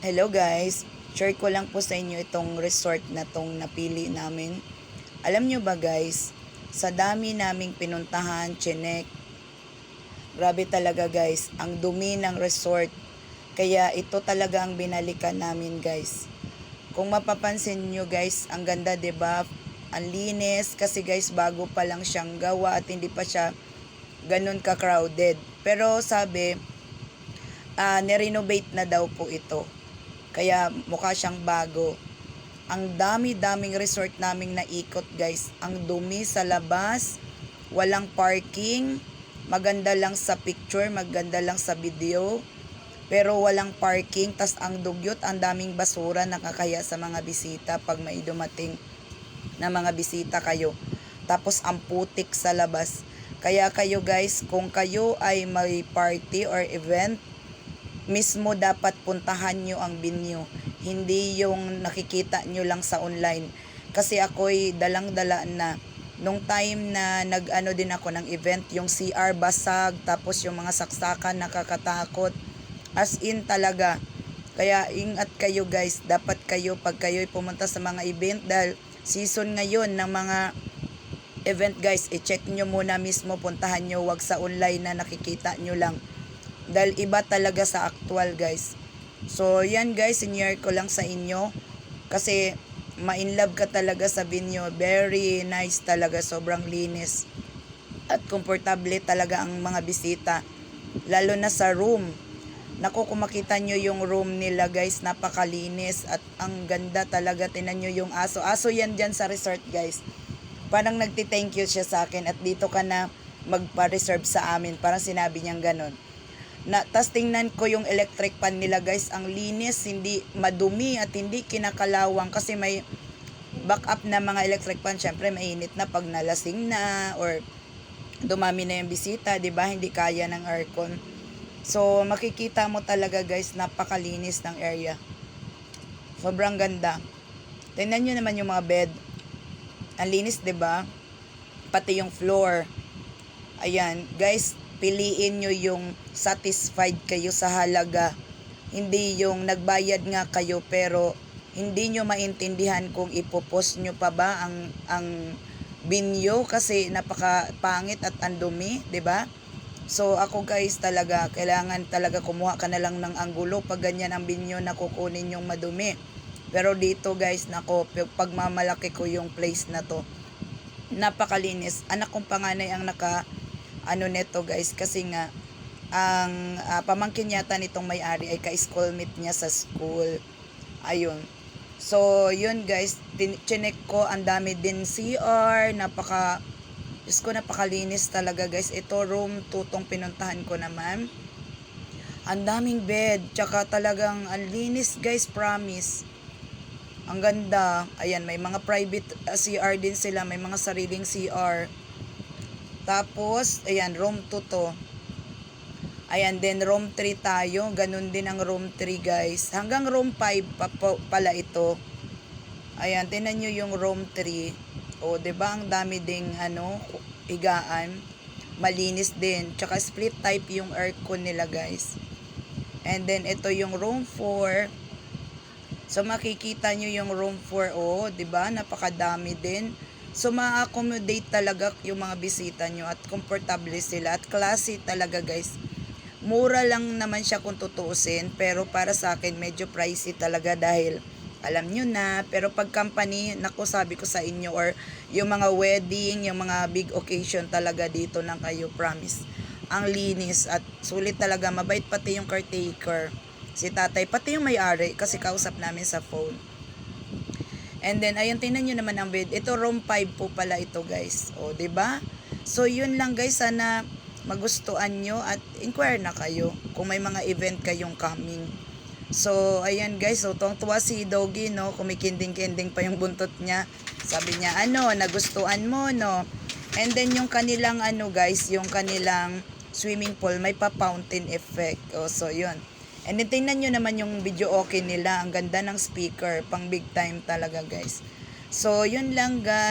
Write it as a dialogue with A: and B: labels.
A: Hello guys, share ko lang po sa inyo itong resort na tong napili namin. Alam nyo ba guys, sa dami naming pinuntahan, chinek, grabe talaga guys, ang dumi ng resort. Kaya ito talaga ang binalikan namin guys. Kung mapapansin nyo guys, ang ganda ba? Ang linis kasi guys bago pa lang siyang gawa at hindi pa siya ganun ka-crowded. Pero sabi, ah nirenovate na daw po ito. Kaya mukha siyang bago. Ang dami-daming resort naming naikot guys. Ang dumi sa labas, walang parking, maganda lang sa picture, maganda lang sa video. Pero walang parking, tas ang dugyot, ang daming basura nakakaya sa mga bisita pag may dumating na mga bisita kayo. Tapos ang putik sa labas. Kaya kayo guys, kung kayo ay may party or event, mismo dapat puntahan nyo ang venue. Hindi yung nakikita nyo lang sa online. Kasi ako'y dalang-dala na nung time na nag-ano din ako ng event, yung CR basag, tapos yung mga saksakan nakakatakot. As in talaga. Kaya ingat kayo guys, dapat kayo pag kayo'y pumunta sa mga event dahil season ngayon ng mga event guys, i-check nyo muna mismo, puntahan nyo, wag sa online na nakikita nyo lang. Dahil iba talaga sa actual guys. So yan guys, sinare ko lang sa inyo. Kasi ma-inlove ka talaga sa venue. Very nice talaga, sobrang linis. At komportable talaga ang mga bisita. Lalo na sa room. Naku, kung makita nyo yung room nila guys, napakalinis at ang ganda talaga. Tinan nyo yung aso. Aso yan dyan sa resort guys. Parang nagti-thank you siya sa akin at dito ka na magpa-reserve sa amin. Parang sinabi niyang ganun. Na, tas tingnan ko yung electric pan nila guys. Ang linis, hindi madumi at hindi kinakalawang kasi may backup na mga electric pan. Syempre mainit na pag nalasing na or dumami na yung bisita, 'di ba? Hindi kaya ng aircon. So makikita mo talaga guys, napakalinis ng area. Sobrang ganda. Tingnan nyo naman yung mga bed. Ang linis, 'di ba? Pati yung floor. Ayan, guys, piliin nyo yung satisfied kayo sa halaga. Hindi yung nagbayad nga kayo pero hindi nyo maintindihan kung ipopost nyo pa ba ang ang binyo kasi napaka pangit at andumi, ba? So ako guys talaga kailangan talaga kumuha ka na lang ng anggulo pag ganyan ang binyo na kukunin yung madumi. Pero dito guys nako pagmamalaki ko yung place na to. Napakalinis. Anak kong panganay ang naka ano neto guys kasi nga ang ah, pamangkin yata nitong may-ari ay ka-schoolmate niya sa school. Ayun. So, yun guys, chinek ko, ang dami din CR, napaka, Diyos ko, napakalinis talaga guys. Ito, room 2 tong pinuntahan ko naman. Ang daming bed, tsaka talagang ang linis guys, promise. Ang ganda. Ayan, may mga private uh, CR din sila, may mga sariling CR. Tapos, ayan, room 2 to. Ayan, then room 3 tayo. Ganun din ang room 3, guys. Hanggang room 5 pa po, pala ito. Ayan, tinan nyo yung room 3. O, ba Ang dami ding, ano, higaan. Malinis din. Tsaka split type yung aircon nila, guys. And then, ito yung room 4. So, makikita nyo yung room 4. O, ba Napakadami din. So, ma-accommodate talaga yung mga bisita nyo at komportable sila. At classy talaga guys. Mura lang naman siya kung tutuusin pero para sa akin medyo pricey talaga dahil alam nyo na pero pag company nako sabi ko sa inyo or yung mga wedding yung mga big occasion talaga dito lang kayo promise. Ang linis at sulit talaga. Mabait pati yung caretaker. Si tatay pati yung may-ari kasi kausap namin sa phone And then, ayun, tingnan nyo naman ang bed. Ito, room 5 po pala ito, guys. O, ba So, yun lang, guys. Sana magustuhan nyo at inquire na kayo kung may mga event kayong coming. So, ayan, guys. So, tuwang-tuwa si Doggy, no? Kumikinding-kinding pa yung buntot niya. Sabi niya, ano, nagustuhan mo, no? And then, yung kanilang, ano, guys, yung kanilang swimming pool, may pa-fountain effect. O, so, yun. And then, tingnan nyo naman yung video okay nila. Ang ganda ng speaker. Pang big time talaga, guys. So, yun lang, guys.